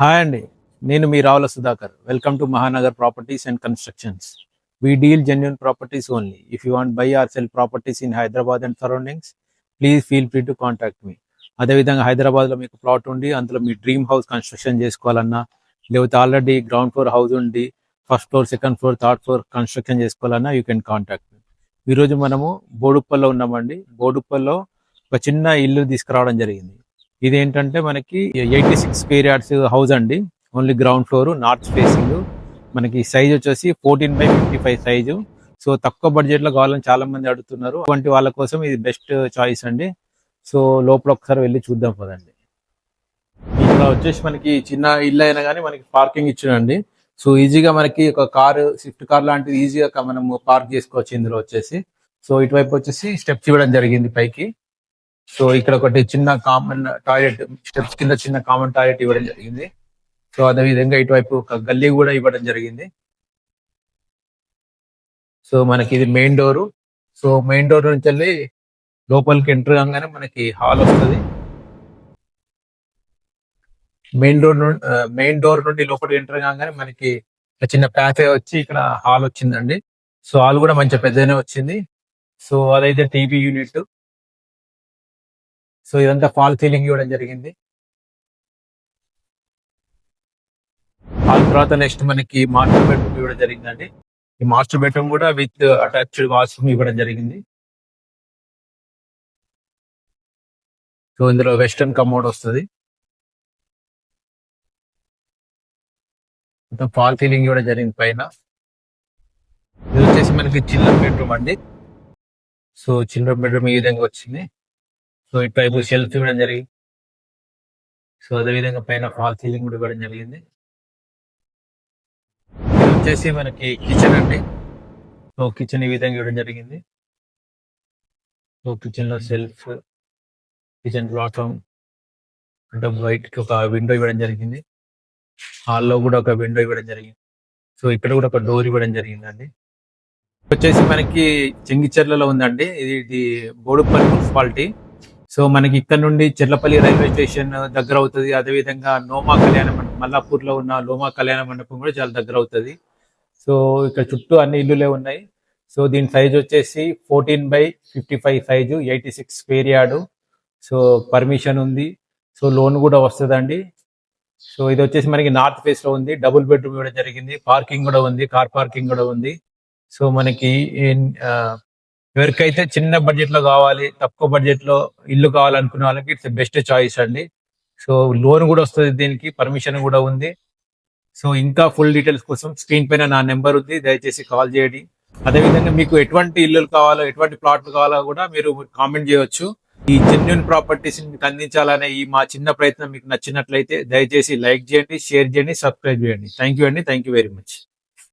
Hi అండి. నేను మీ Ravula Sudhakar. Welcome to Mahanagar properties and constructions we deal genuine properties only if you want buy or sell properties in Hyderabad and surroundings please feel free to contact me అదేవిధంగా హైదరాబాద్లో మీకు plot ఉండి అందులో మీ dream house construction చేసుకోవాలన్నా లేకపోతే already ground floor house ఉండి first floor second floor third floor construction చేసుకోవాలన్నా you can contact me ఈరోజు మనము బోడుప్పల్లో ఉన్నామండి. బోడుప్పల్లో ఒక చిన్న ఇల్లు తీసుకురావడం జరిగింది. ఇది ఏంటంటే మనకి ఎయిటీ సిక్స్ పీరియడ్స్ హౌస్ అండి. Only ground floor north facing మనకి సైజ్ వచ్చేసి fourteen by fifty five size so తక్కువ బడ్జెట్లో కావాలని చాలా మంది అడుగుతున్నారు. అటువంటి వాళ్ళ కోసం ఇది బెస్ట్ చాయిస్ అండి. సో లోపల ఒకసారి వెళ్ళి చూద్దాం పదండి. ఇక్కడ వచ్చేసి మనకి చిన్న ఇల్లు అయినా కానీ మనకి పార్కింగ్ ఇచ్చినండి సో ఈజీగా మనకి ఒక కార్ స్విఫ్ట్ కార్ లాంటిది ఈజీగా మనం పార్క్ చేసుకోవచ్చు ఇందులో వచ్చేసి. సో ఇటువైపు వచ్చేసి స్టెప్స్ ఇవ్వడం జరిగింది పైకి. సో ఇక్కడ ఒకటి చిన్న కామన్ టాయిలెట్ స్టెప్స్ కింద చిన్న కామన్ టాయిలెట్ ఇవ్వడం జరిగింది. సో అదే విధంగా ఇటువైపు ఒక గల్లీ కూడా ఇవ్వడం జరిగింది. సో మనకి ఇది main door so main door నుంచి వెళ్ళి లోపలికి ఎంటర్ కాగానే మనకి హాల్ వస్తుంది. మెయిన్ డోర్ మెయిన్ డోర్ నుండి లోపలికి ఎంటర్ కాగానే మనకి చిన్న ప్యాసే వచ్చి ఇక్కడ హాల్ వచ్చిందండి. సో హాల్ కూడా మంచి పెద్దనే వచ్చింది. సో అదైతే టీవీ యూనిట్ సో ఇదంతా ఫాల్ సీలింగ్ ఇవ్వడం జరిగింది. హాల్ తర్వాత నెక్స్ట్ మనకి మాస్టర్ బెడ్రూమ్ ఇవ్వడం జరిగిందండి. ఈ మాస్టర్ బెడ్రూమ్ కూడా విత్ అటాచ్డ్ వాష్రూమ్ ఇవ్వడం జరిగింది. సో ఇందులో వెస్టర్న్ కమోడ్ వస్తుంది. మొత్తం ఫాల్ సీలింగ్ ఇవ్వడం జరిగింది పైన. ఇది వచ్చేసి మనకి చిల్డ్రన్ బెడ్రూమ్ అండి. సో చిల్డ్రన్ బెడ్రూమ్ ఈ విధంగా వచ్చింది. సో ఇటువైపు షెల్ఫ్ ఇవ్వడం జరిగింది సో అదే విధంగా పైన ఫాల్ సీలింగ్ కూడా ఇవ్వడం జరిగింది. వచ్చేసి మనకి కిచెన్ అండి. సో కిచెన్ ఈ విధంగా ఇవ్వడం జరిగింది. సో కిచెన్లో సెల్ఫ్ కిచెన్ ప్లాట్ఫామ్ అంటే బయటకి ఒక విండో ఇవ్వడం జరిగింది. హాల్లో కూడా ఒక విండో ఇవ్వడం జరిగింది. సో ఇక్కడ కూడా ఒక డోర్ ఇవ్వడం జరిగిందండి. వచ్చేసి మనకి చెంగిచెర్లలో ఉందండి. ఇది ఇది బోడుపల్లి మున్సిపాలిటీ. సో మనకి ఇక్కడ నుండి చెర్లపల్లి రైల్వే స్టేషన్ దగ్గర అవుతుంది. అదే విధంగా నోమా కళ్యాణ మండపం మల్లాపూర్లో ఉన్న లోమా కళ్యాణ మండపం కూడా చాలా దగ్గర అవుతుంది. సో ఇక్కడ చుట్టూ అన్ని ఇల్లులే ఉన్నాయి. సో దీని సైజ్ వచ్చేసి fourteen by fifty five size eighty six square yard. So permission ఉంది. సో లోన్ కూడా వస్తుందండి. సో ఇది వచ్చేసి మనకి నార్త్ ఫేస్లో ఉంది. డబుల్ బెడ్రూమ్ ఇవ్వడం జరిగింది. పార్కింగ్ కూడా ఉంది. కార్ పార్కింగ్ కూడా ఉంది. సో మనకి ఆ, ఎవరికైతే చిన్న బడ్జెట్లో కావాలి తక్కువ బడ్జెట్లో ఇల్లు కావాలనుకునే వాళ్ళకి ఇట్స్ బెస్ట్ చాయిస్ అండి. సో లోన్ కూడా వస్తుంది దీనికి పర్మిషన్ కూడా ఉంది. సో ఇంకా ఫుల్ డీటెయిల్స్ కోసం స్క్రీన్ పైన నా నెంబర్ ఉంది దయచేసి కాల్ చేయండి. అదేవిధంగా మీకు ఎటువంటి ఇల్లులు కావాలో ఎటువంటి ప్లాట్లు కావాలో కూడా మీరు కామెంట్ చేయొచ్చు. ఈ జెన్యున్ ప్రాపర్టీస్ మీకు అందించాలనే ఈ మా చిన్న ప్రయత్నం మీకు నచ్చినట్లయితే దయచేసి లైక్ చేయండి షేర్ చేయండి సబ్స్క్రైబ్ చేయండి. థ్యాంక్ యూ అండి థ్యాంక్ యూ వెరీ మచ్